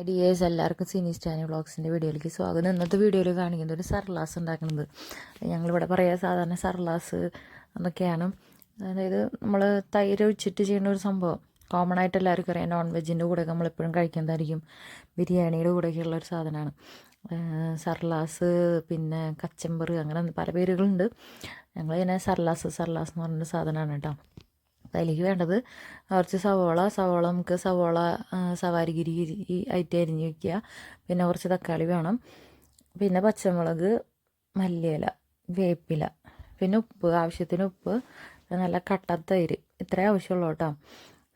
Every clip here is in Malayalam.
ഐഡിയേഴ്സ് എല്ലാവർക്കും സിനി സ്റ്റാനി വ്ളോഗ്സിന്റെ വീഡിയോയിലേക്ക് സ്വാഗതം. ഇന്നത്തെ വീഡിയോയിൽ കാണിക്കുന്നത് ഒരു സർലാസ് ഉണ്ടാക്കുന്നത് ഞങ്ങളിവിടെ പറയുക സാധാരണ സർലാസ് എന്നൊക്കെയാണ്. അതായത് നമ്മൾ തൈര് ഒഴിച്ചിട്ട് ചെയ്യുന്ന ഒരു സംഭവം. കോമൺ ആയിട്ട് എല്ലാവർക്കും അറിയാം നോൺ വെജിന്റെ കൂടെ നമ്മളെപ്പോഴും കഴിക്കുന്നതായിരിക്കും. ബിരിയാണിയുടെ കൂടെയൊക്കെയുള്ള ഒരു സാധനമാണ്. സർലാസ് പിന്നെ കച്ചമ്പർ അങ്ങനെ പല പേരുകളുണ്ട്. ഞങ്ങൾ ഇതിനെ സർലാസ് സർലാസ് എന്ന് പറഞ്ഞൊരു സാധനമാണ് കേട്ടോ. അപ്പം അതിലേക്ക് വേണ്ടത് കുറച്ച് സവോള സവോള നമുക്ക് സവോള സവാരി സവാരിഗിരി ആയിട്ട് അരിഞ്ഞ് വയ്ക്കുക പിന്നെ കുറച്ച് തക്കാളി വേണം. പിന്നെ പച്ചമുളക് മല്ലിയില വേപ്പില പിന്നെ ഉപ്പ് ആവശ്യത്തിന് ഉപ്പ് നല്ല കട്ട തൈര് ഇത്രേ ആവശ്യമുള്ളൂ കേട്ടോ.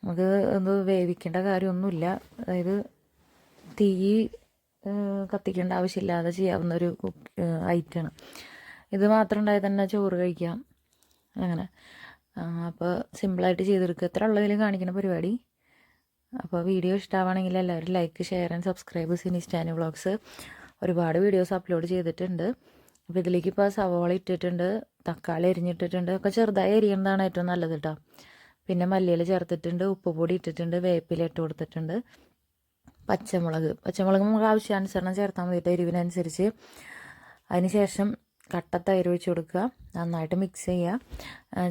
നമുക്ക് ഒന്ന് വേവിക്കേണ്ട കാര്യമൊന്നുമില്ല. അതായത് തീ കത്തിക്കേണ്ട ആവശ്യമില്ലാതെ ചെയ്യാവുന്ന ഒരു ഐറ്റമാണ്. ഇത് മാത്രം ഉണ്ടായാൽ തന്നെ ചോറ് കഴിക്കാം. അങ്ങനെ. അപ്പോൾ സിമ്പിളായിട്ട് ചെയ്തെടുക്കുക എത്ര ഉള്ളതിൽ കാണിക്കുന്ന പരിപാടി? അപ്പോൾ വീഡിയോ ഇഷ്ടമാണെങ്കിൽ എല്ലാവരും like share and subscribe Sini Stany vlogs ഒരുപാട് വീഡിയോസ് അപ്ലോഡ് ചെയ്തിട്ടുണ്ട്. അപ്പോൾ ഇതിലേക്ക് ഇപ്പോൾ സവോള ഇട്ടിട്ടുണ്ട് തക്കാളി എരിഞ്ഞിട്ടിട്ടുണ്ട് ഒക്കെ ചെറുതായി എരിയേണ്ടതാണ് ഏറ്റവും നല്ലത് കേട്ടോ പിന്നെ മല്ലിയില ചേർത്തിട്ടുണ്ട് ഉപ്പുപൊടി ഇട്ടിട്ടുണ്ട് വേപ്പില ഇട്ട് കൊടുത്തിട്ടുണ്ട്. പച്ചമുളക്. പച്ചമുളക് നമുക്ക് ആവശ്യാനുസരണം ചേർത്താൽ മതി എരിവിനനുസരിച്ച്. അതിന് ശേഷം കട്ട തൈര് ഒഴിച്ച് കൊടുക്കുക. നന്നായിട്ട് മിക്സ് ചെയ്യുക.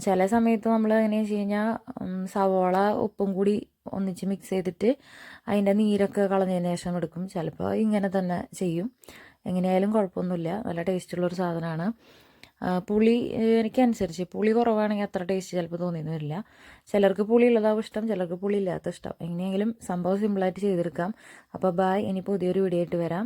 ചില സമയത്ത് നമ്മൾ എങ്ങനെയാണെന്ന് വെച്ച് കഴിഞ്ഞാൽ സവോള ഉപ്പും കൂടി ഒന്നിച്ച് മിക്സ് ചെയ്തിട്ട് അതിന്റെ നീരൊക്കെ കളഞ്ഞതിന് ശേഷം എടുക്കും. ചിലപ്പോൾ ഇങ്ങനെ തന്നെ ചെയ്യും. എങ്ങനെയായാലും കുഴപ്പമൊന്നുമില്ല. നല്ല ടേസ്റ്റുള്ളൊരു സാധനമാണ്. പുളി എനിക്ക് എനിക്കനുസരിച്ച് പുളി കുറവാണെങ്കിൽ അത്ര ടേസ്റ്റ് ചിലപ്പോൾ തോന്നിയെന്ന് വരില്ല ചിലർക്ക് പുളി ഉള്ളതാവും ഇഷ്ടം ചിലർക്ക് പുളി ഇല്ലാത്ത ഇഷ്ടം. എങ്ങനെയെങ്കിലും സംഭവം സിമ്പിളായിട്ട് ചെയ്തെടുക്കാം. അപ്പോൾ ബായ് ഇനി പുതിയൊരു വീഡിയോ ആയിട്ട് വരാം.